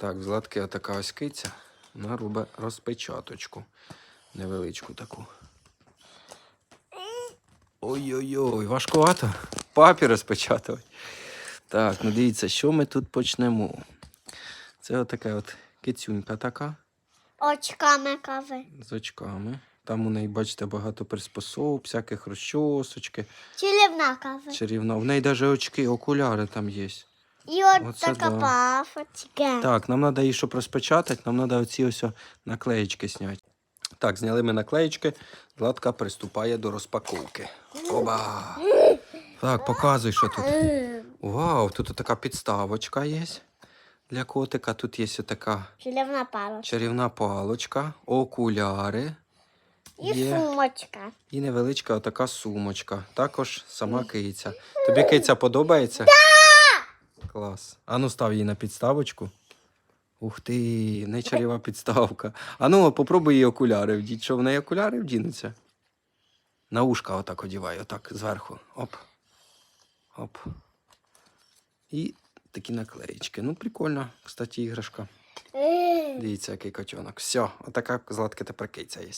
Так, в Златки отака ось киця. Вона робить розпечаточку. Невеличку таку. Ой-ой-ой, важкувато. Папі розпечатувати. Так, ну дивіться, що ми тут почнемо. Це отака от кицюнька така Очками кави. з очками. Там у неї, бачите, багато приспособ, всяких розчосочки, Чарівна кави. чарівна. В неї навіть очки, окуляри там є. І от Оце така да. пафочка. Так, нам треба її, щоб розпечатати, нам треба оці ось о наклеєчки зняти. Так, зняли ми наклеєчки. Златка приступає до розпаковки. Оба! Так, показуй, що тут. Вау, тут така підставочка є для котика. Тут є така Чарівна палочка. чарівна палочка, окуляри І є. сумочка. і невеличка отака сумочка. Також сама киця. Тобі киця подобається? Клас. Ану, став її на підставочку. Ух ти, не підставка. Ану, попробуй її окуляри вдіть. Що в неї окуляри вдінуться? На ушка отак одівай, отак зверху. Оп. Оп. І такі наклеїчки. Ну, прикольно, кстати, іграшка. Дивіться, який котенок. Все, отака златка тепер киця є.